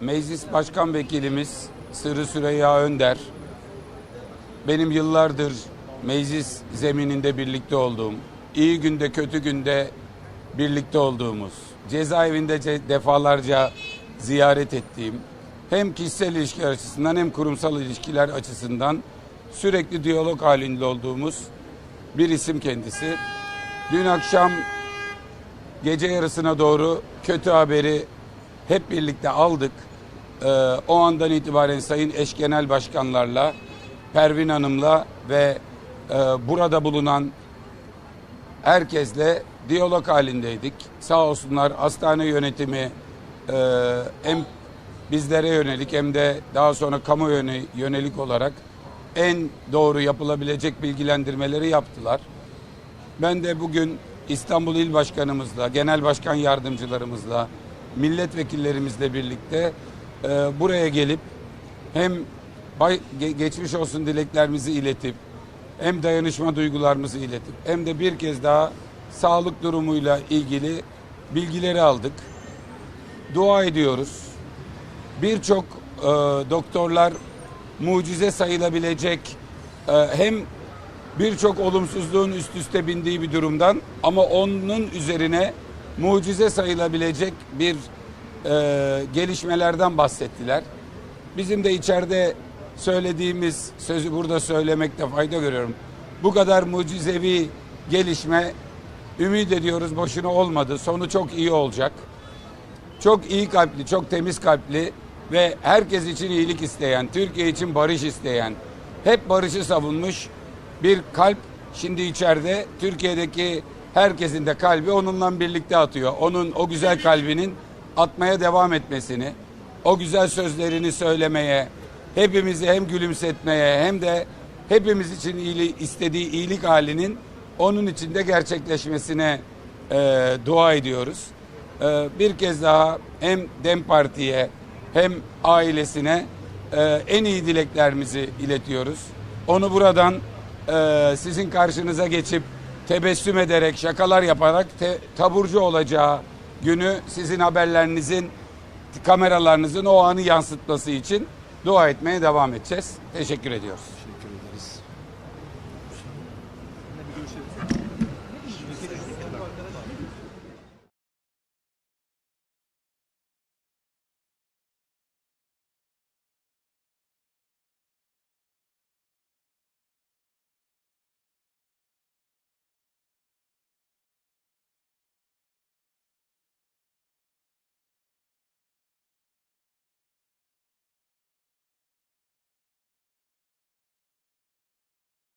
Meclis Başkan Vekilimiz Sırrı Süreyya Önder, benim yıllardır meclis zemininde birlikte olduğum, iyi günde kötü günde birlikte olduğumuz, cezaevinde ce- defalarca ziyaret ettiğim, hem kişisel ilişkiler açısından hem kurumsal ilişkiler açısından sürekli diyalog halinde olduğumuz bir isim kendisi. Dün akşam gece yarısına doğru kötü haberi hep birlikte aldık. Ee, o andan itibaren Sayın Eş Genel Başkanlarla, Pervin Hanım'la ve e, burada bulunan herkesle diyalog halindeydik. Sağ olsunlar hastane yönetimi e, hem bizlere yönelik hem de daha sonra kamu yöne- yönelik olarak en doğru yapılabilecek bilgilendirmeleri yaptılar. Ben de bugün İstanbul İl Başkanımızla, Genel Başkan Yardımcılarımızla, milletvekillerimizle birlikte e, buraya gelip hem bay- ge- geçmiş olsun dileklerimizi iletip hem dayanışma duygularımızı iletip hem de bir kez daha sağlık durumuyla ilgili bilgileri aldık. Dua ediyoruz. Birçok e, doktorlar mucize sayılabilecek e, hem birçok olumsuzluğun üst üste bindiği bir durumdan ama onun üzerine mucize sayılabilecek bir e, gelişmelerden bahsettiler. Bizim de içeride söylediğimiz sözü burada söylemekte fayda görüyorum. Bu kadar mucizevi gelişme ümit ediyoruz boşuna olmadı. Sonu çok iyi olacak. Çok iyi kalpli, çok temiz kalpli ve herkes için iyilik isteyen, Türkiye için barış isteyen, hep barışı savunmuş bir kalp şimdi içeride Türkiye'deki herkesin de kalbi onunla birlikte atıyor. Onun o güzel kalbinin atmaya devam etmesini, o güzel sözlerini söylemeye, hepimizi hem gülümsetmeye hem de hepimiz için iyili, istediği iyilik halinin onun içinde gerçekleşmesine e, dua ediyoruz. Ee, bir kez daha hem Dem Parti'ye hem ailesine e, en iyi dileklerimizi iletiyoruz. Onu buradan e, sizin karşınıza geçip tebessüm ederek, şakalar yaparak te, taburcu olacağı günü sizin haberlerinizin, kameralarınızın o anı yansıtması için dua etmeye devam edeceğiz. Teşekkür ediyoruz. Teşekkür ederiz.